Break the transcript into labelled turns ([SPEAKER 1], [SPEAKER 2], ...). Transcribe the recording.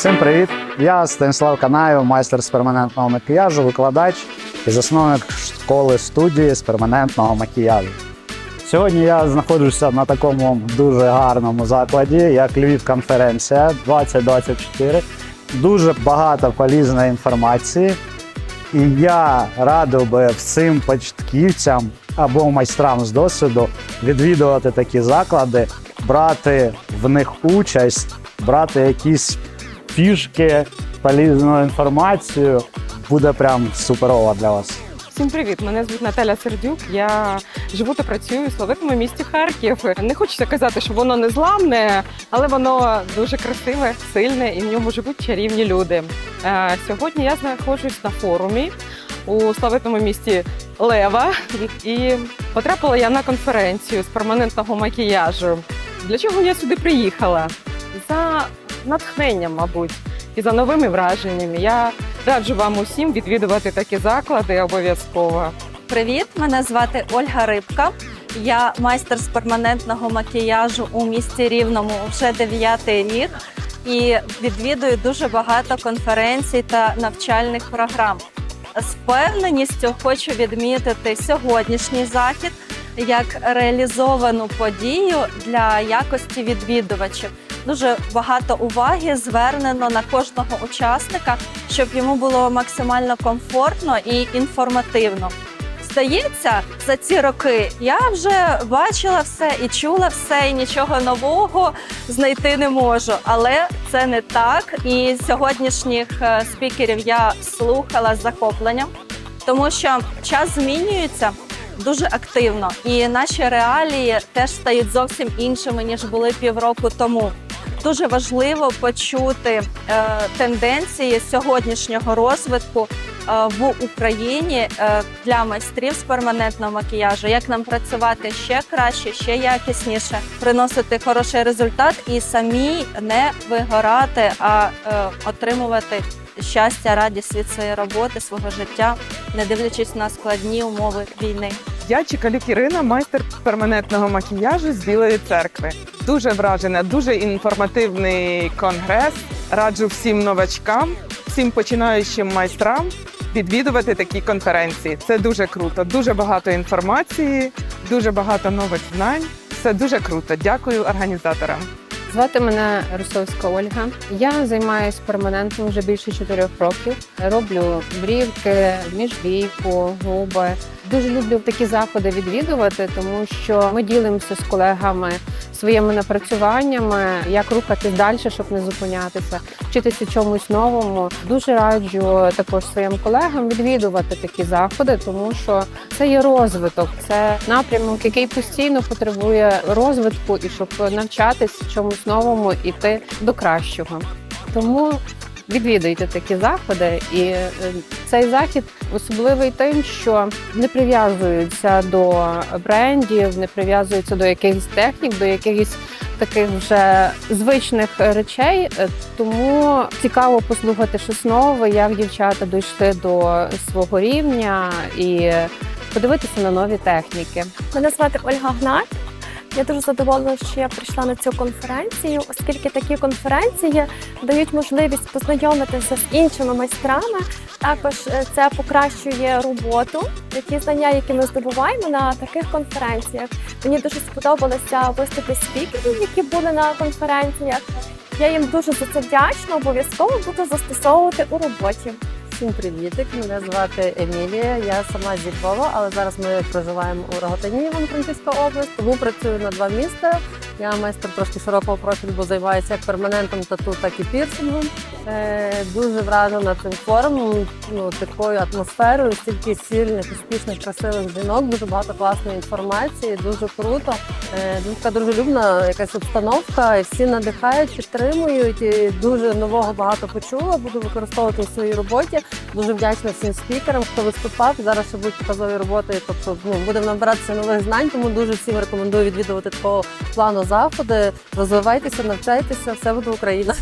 [SPEAKER 1] Всім привіт! Я Станіслав Канаєв, майстер з перманентного макіяжу, викладач і засновник школи студії з перманентного макіяжу. Сьогодні я знаходжуся на такому дуже гарному закладі, як Львів конференція 2024. Дуже багато полізної інформації. І я радив би всім початківцям або майстрам з досвіду відвідувати такі заклади, брати в них участь, брати якісь фішки, полізну інформацію. Буде прям суперово для вас.
[SPEAKER 2] Всім привіт! Мене звуть Наталя Сердюк. Я живу та працюю у славетному місті Харків. Не хочеться казати, що воно незламне, але воно дуже красиве, сильне і в ньому живуть чарівні люди. Е, Сьогодні я знаходжусь на форумі у славетному місті Лева і потрапила я на конференцію з перманентного макіяжу. Для чого я сюди приїхала? За натхненням, мабуть, і за новими враженнями. Я раджу вам усім відвідувати такі заклади обов'язково.
[SPEAKER 3] Привіт, мене звати Ольга Рибка. Я майстер з перманентного макіяжу у місті Рівному вже дев'ятий рік і відвідую дуже багато конференцій та навчальних програм. З впевненістю хочу відмітити сьогоднішній захід як реалізовану подію для якості відвідувачів. Дуже багато уваги звернено на кожного учасника, щоб йому було максимально комфортно і інформативно. Здається, за ці роки я вже бачила все і чула все, і нічого нового знайти не можу. Але це не так. І сьогоднішніх е, спікерів я слухала з захопленням, тому що час змінюється дуже активно, і наші реалії теж стають зовсім іншими ніж були півроку тому. Дуже важливо почути е, тенденції сьогоднішнього розвитку е, в Україні е, для майстрів з перманентного макіяжу, як нам працювати ще краще, ще якісніше, приносити хороший результат і самі не вигорати, а е, отримувати щастя, радість від своєї роботи, свого життя, не дивлячись на складні умови війни.
[SPEAKER 2] Я Чікалюк Ірина, майстер перманентного макіяжу з Білої церкви. Дуже вражена, дуже інформативний конгрес. Раджу всім новачкам, всім починаючим майстрам відвідувати такі конференції. Це дуже круто. Дуже багато інформації, дуже багато нових знань. Все дуже круто. Дякую організаторам.
[SPEAKER 4] Звати мене Русовська Ольга. Я займаюся перманентом вже більше чотирьох років. Роблю брівки, міжвійку, губи. Дуже люблю такі заходи відвідувати, тому що ми ділимося з колегами своїми напрацюваннями, як рухатись далі, щоб не зупинятися, вчитися чомусь новому. Дуже раджу також своїм колегам відвідувати такі заходи, тому що це є розвиток, це напрямок, який постійно потребує розвитку і щоб навчатись чомусь новому іти до кращого. Тому відвідуйте такі заходи, і е, цей захід особливий тим, що не прив'язуються до брендів, не прив'язуються до якихось технік, до якихось таких вже звичних речей. Е, Тому цікаво послухати щось нове, як дівчата дійшли до свого рівня і подивитися на нові техніки.
[SPEAKER 5] Мене звати Ольга Гнат. Я дуже задоволена, що я прийшла на цю конференцію, оскільки такі конференції дають можливість познайомитися з іншими майстрами. Також е, це покращує роботу, ті знання, які ми здобуваємо на таких конференціях. Мені дуже сподобалися виступи спікерів, які були на конференціях. Я їм дуже за це вдячна. Обов'язково буду застосовувати у роботі.
[SPEAKER 6] Всім привітик. Мене звати Емілія. Я сама зі Львова, але зараз ми проживаємо у Роготині, Івано-Франківська область. Тому працюю на два міста. Я майстер трошки широкого профілю, бо займаюся як перманентом тату, так і пірсингом. Е, дуже вражена цим форумом, ну такою атмосферою, стільки сильних, успішних, красивих жінок, дуже багато класної інформації, дуже круто. Е, дуже така дружелюбна якась обстановка, і всі надихають, підтримують. І дуже нового багато почула. Буду використовувати у своїй роботі. Дуже вдячна всім спікерам, хто виступав. Зараз ще будуть показові роботи. Тобто ну, будемо набиратися нових знань, тому дуже всім рекомендую відвідувати такого плану заходи. Розвивайтеся, навчайтеся, все буде Україна.